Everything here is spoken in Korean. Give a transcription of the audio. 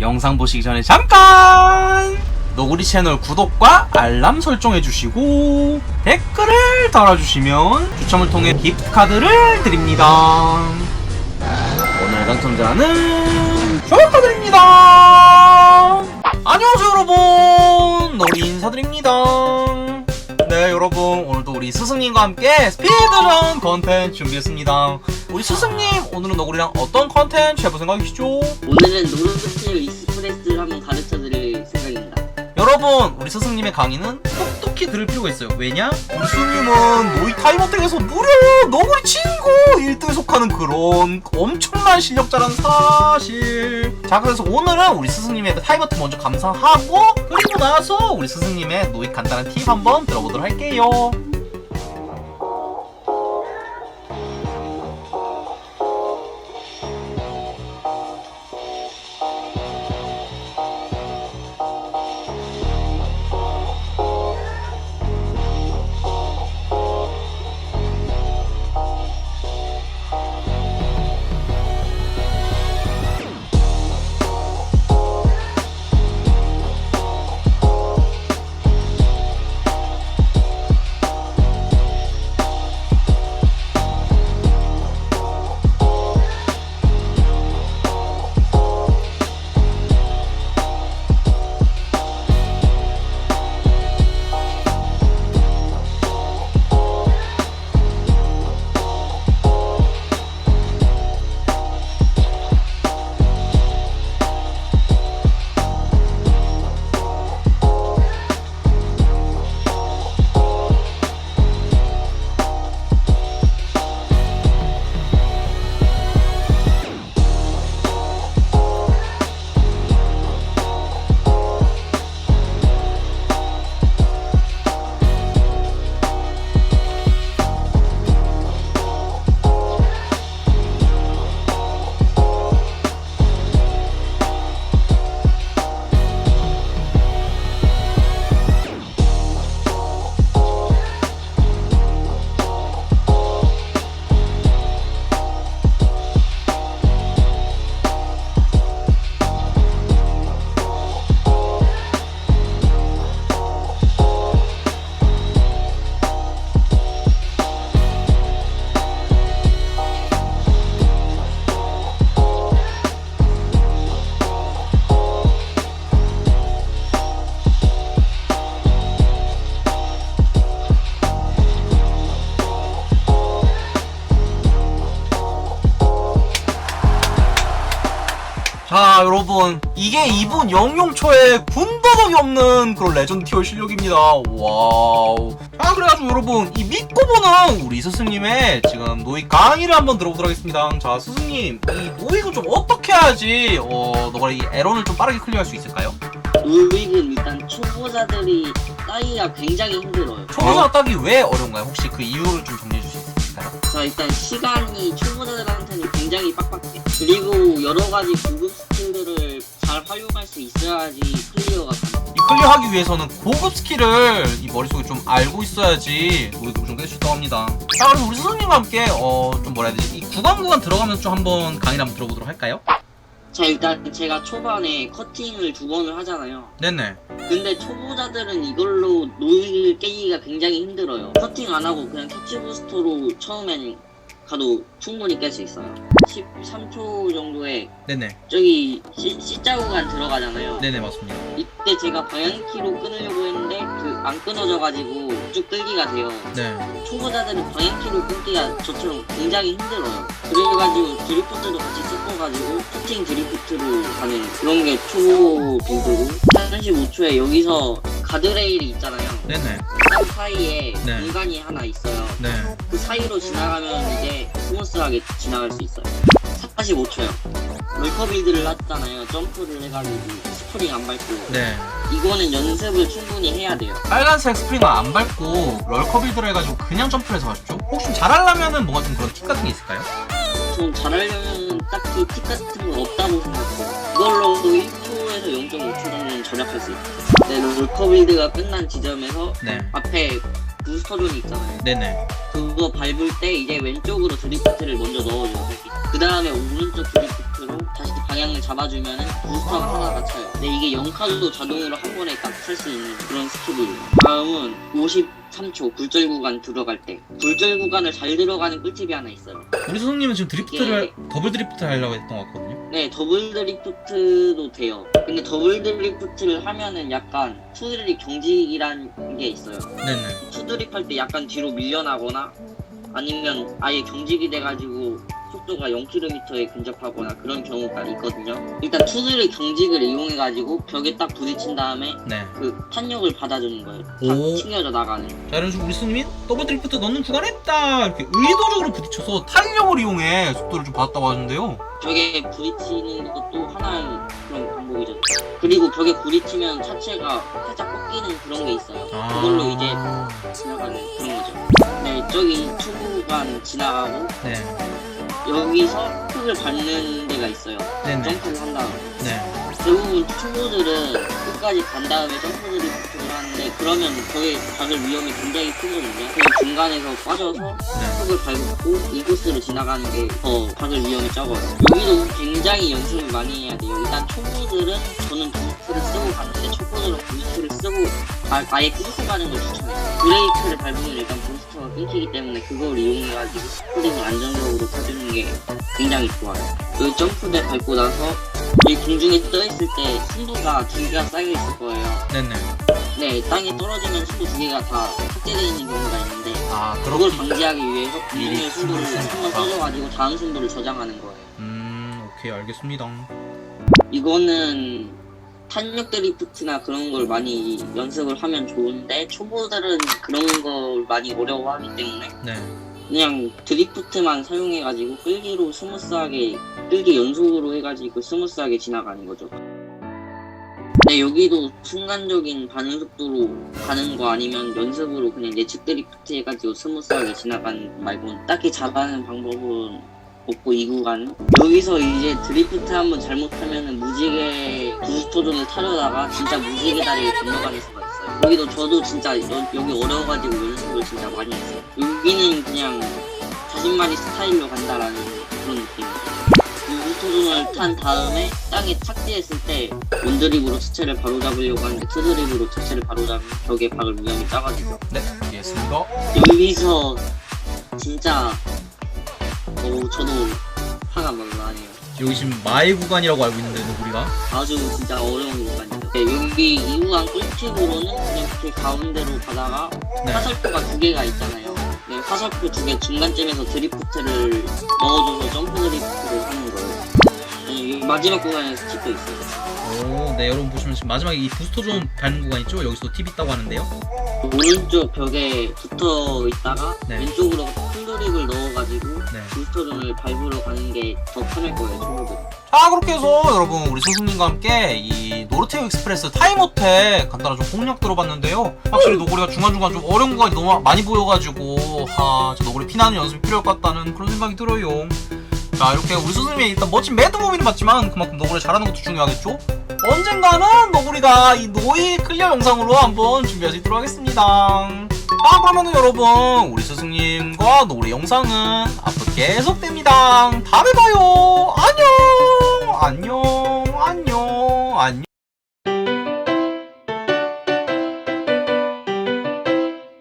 영상 보시기 전에 잠깐 너구리 채널 구독과 알람 설정해주시고 댓글을 달아주시면 추첨을 통해 기프트 카드를 드립니다. 오늘 당첨자는 축하드립니다. 안녕하세요 여러분 너리 인사드립니다. 네 여러분 오늘도 우리 스승님과 함께 스피드런 컨텐츠 준비했습니다. 우리 스승님 오늘은 너구리랑 어떤 컨텐츠 해볼 생각이시죠? 오늘은 노르스틸 익스프레스를 한번 가르쳐드릴 생각입니다. 여러분 우리 스승님의 강의는 똑똑히 들을 필요가 있어요 왜냐? 우리 스승님은 노이 타이머택에서 무려 너구리 친구 1등에 속하는 그런 엄청난 실력자라는 사실 자 그래서 오늘은 우리 스승님의 타이머택 먼저 감상하고 그리고 나서 우리 스승님의 노이 간단한 팁 한번 들어보도록 할게요 여러분 이게 이분 영용초에 군더더기 없는 그런 레전드 티어 실력입니다 와우 자 그래가지고 여러분 이 믿고 보는 우리 스승님의 지금 노익 강의를 한번 들어보도록 하겠습니다 자 스승님 이 노익은 좀 어떻게 해야지 어 너가 이 에런을 좀 빠르게 클리어할 수 있을까요? 노르익은 일단 초보자들이 따기가 굉장히 힘들어요. 초보자 따기 왜 어려운가요? 혹시 그 이유를 좀 정리해 있을까요? 자 일단 시간이 초보자들한테는 굉장히 빡빡해. 그리고 여러 가지 고급 스킬들을 잘 활용할 수 있어야지 클리어가 가능. 이 클리어하기 위해서는 고급 스킬을 이 머릿속에 좀 알고 있어야지 깰수 있다고 합니다. 자, 그럼 우리 스승님과 함께 어 좀 뭐라 해야 되지? 이 구간 구간 들어가면서 좀 한번 강의를 한번 들어보도록 할까요? 자 일단 제가 초반에 커팅을 두 번을 하잖아요. 네네. 근데 초보자들은 이걸로 노익을 깨기가 굉장히 힘들어요. 커팅 안 하고 그냥 터치 부스터로 처음엔 가도 충분히 깰 수 있어요. 13초 정도에 네네. 저기 C, C자 구간 들어가잖아요. 네네 맞습니다. 이때 제가 방향키로 끊으려고 했는데 그 안 끊어져가지고 쭉 끌기가 돼요. 네. 초보자들은 방향키로 끊기가 저처럼 굉장히 힘들어요. 그래가지고 드리프트도 같이 섞어가지고 슈팅 드리프트로 가는 그런 게 초보 빌드고 35초에 여기서 가드레일이 있잖아요. 네네. 땅 사이에 네. 공간이 하나 있어요. 네. 그 사이로 지나가면 이제 스무스하게 지나갈 수 있어요. 45초요. 롤커 빌드를 했잖아요. 점프를 해가지고 스프링 안 밟고 네. 이거는 연습을 충분히 해야 돼요. 빨간색 스프링을 안 밟고 럴커 빌드를 해가지고 그냥 점프를 해서 가셨죠? 혹시 좀 잘하려면은 뭔가 좀 그런 팁 같은 게 있을까요? 좀 잘하려면 딱히 팁 같은 건 없다고 생각해요. 이걸로도 1초에서 0.5초 정도는 절약할 수 있어요. 네, 롤커 빌드가 끝난 지점에서 네. 앞에 부스터존이 있잖아요. 네네. 그거 밟을 때 이제 왼쪽으로 드리프트를 먼저 넣어줘요. 그 다음에 오른쪽 드리프트 드리프트로 다시 방향을 잡아주면은 부스터가 하나가 차요. 근데 이게 0카드도 자동으로 한 번에 딱찰수 있는 그런 스킬이에요. 다음은 53초 굴절 구간 들어갈 때 굴절 구간을 잘 들어가는 꿀팁이 하나 있어요. 우리 소승님은 지금 드리프트를 더블 드리프트를 하려고 했던 것 같거든요. 네, 더블 드리프트도 돼요. 근데 더블 드리프트를 하면은 약간 투드립 경직이라는 게 있어요. 네네. 투드립 할 때 약간 뒤로 밀려나거나 아니면 아예 경직이 돼가지고 속도가 0km에 근접하거나 그런 경우가 있거든요. 일단 투드립 경직을 이용해가지고 벽에 딱 부딪힌 다음에 네. 그 탄력을 받아주는 거예요. 다 오. 튕겨져 나가는. 자 이런 식으로 우리 소승님이 더블 드리프트 넣는 구간에 딱 이렇게 의도적으로 부딪혀서 탄력을 이용해 속도를 좀 받았다고 하는데요. 벽에 부딪히는 것도 하나의 그런 방법이죠. 그리고 벽에 부딪히면 차체가 살짝 꺾이는 그런 게 있어요. 아. 그걸로 이제 지나가는 그런 거죠. 네, 저기 투구간 지나가고 네. 여기서 흙을 밟는 데가 있어요. 네네. 점프를 한 다음. 네. 대부분 초보들은 끝까지 간 다음에 점프 드리프트를 그러면 벽에 밟을 위험이 굉장히 크거든요. 그래서 중간에서 빠져서 네. 흙을 밟고 인코스로 지나가는 게더 밟을 위험이 적어요. 여기도 굉장히 연습을 많이 해야 돼요. 일단 초보들은 저는 부스트를 쓰고 가는데 초보들은 부스트를 쓰고 아, 아예 끊고 가는 걸 추천해요. 브레이크를 밟으면 일단 부스트가 끊기기 때문에 그걸 이용해가지고 스프링을 안정적으로 타주는 게 굉장히 좋아요. 그 점프대 밟고 나서 이 공중에 떠 있을 때 순도가 두 개가 쌓여 있을 거예요. 네네. 네, 땅에 떨어지면 순도 두 개가 다 삭제되어 있는 경우가 있는데 아 그걸. 방지하기 위해서 미리 순도를 순도를 한번. 써줘가지고 다음 순도를 저장하는 거예요. 음 오케이 알겠습니다. 이거는 탄력 드리프트나 그런 걸 많이 연습을 하면 좋은데 초보들은 그런 걸 많이 어려워하기 때문에 네. 그냥 드리프트만 사용해가지고 끌기로 스무스하게 끌기 연속으로 해가지고 스무스하게 지나가는 거죠. 네 여기도 순간적인 반응 속도로 가는 거 아니면 연습으로 그냥 예측 드리프트 해가지고 스무스하게 지나가는 거 말고는 딱히 잘하는 방법은 없고 이 구간은 여기서 이제 드리프트 한번 잘못하면은 무지개 부스터존을 타려다가 진짜 무지개 다리를 건너가는 수가 있어요. 여기도 저도 진짜 여, 여기 어려워가지고 연습을 진짜 많이 했어요. 여기는 그냥 자신만의 스타일로 간다라는. 부스터존을 탄 다음에 땅에 착지했을 때 원드립으로 차체를 바로 잡으려고 하는데 투드립으로 차체를 바로 잡으면 벽에 박을 위험이 작아지죠. 네. 알겠습니다. 여기서 진짜 어 저도 화가 막 나네요. 여기 지금 마의 구간이라고 알고 있는데 우리가. 아주 진짜 어려운 구간이죠. 네, 여기 이 구간 꿀팁으로는 그냥 이렇게 가운데로 가다가 네. 화살표가 두 개가 있잖아요. 네, 화살표 두 개 중간쯤에서 드리프트를 넣어줘서 점프 드리프트를 하는 마지막 구간에서 팁도 있어요. 오, 네 여러분 보시면 지금 마지막에 이 부스터 존 밟는 구간 있죠? 여기서 팁 있다고 하는데요. 오른쪽 벽에 붙어 있다가 네. 왼쪽으로 쿨드립을 넣어가지고 네. 부스터존을 밟으러 가는 게 더 편할 거예요, 초보들. 자 그렇게 해서 여러분 우리 스승님과 함께 이 노르테오 익스프레스 타임어택 간단한 좀 공략 들어봤는데요 확실히 노고리가 중간중간 좀 어려운 구간이 너무 많이 보여가지고 하저 노고리 피나는 연습이 필요할 것 같다는 그런 생각이 들어요 자 이렇게 우리 스승님의 일단 멋진 매드무비는 맞지만 그만큼 노고리 잘하는 것도 중요하겠죠? 언젠가는 노고리가 이 노이 클리어 영상으로 한번 있도록 하겠습니다. 아 그러면은 여러분 우리 스승님과 노래 영상은 앞으로 계속됩니다. 다음에 봐요. 안녕! 안녕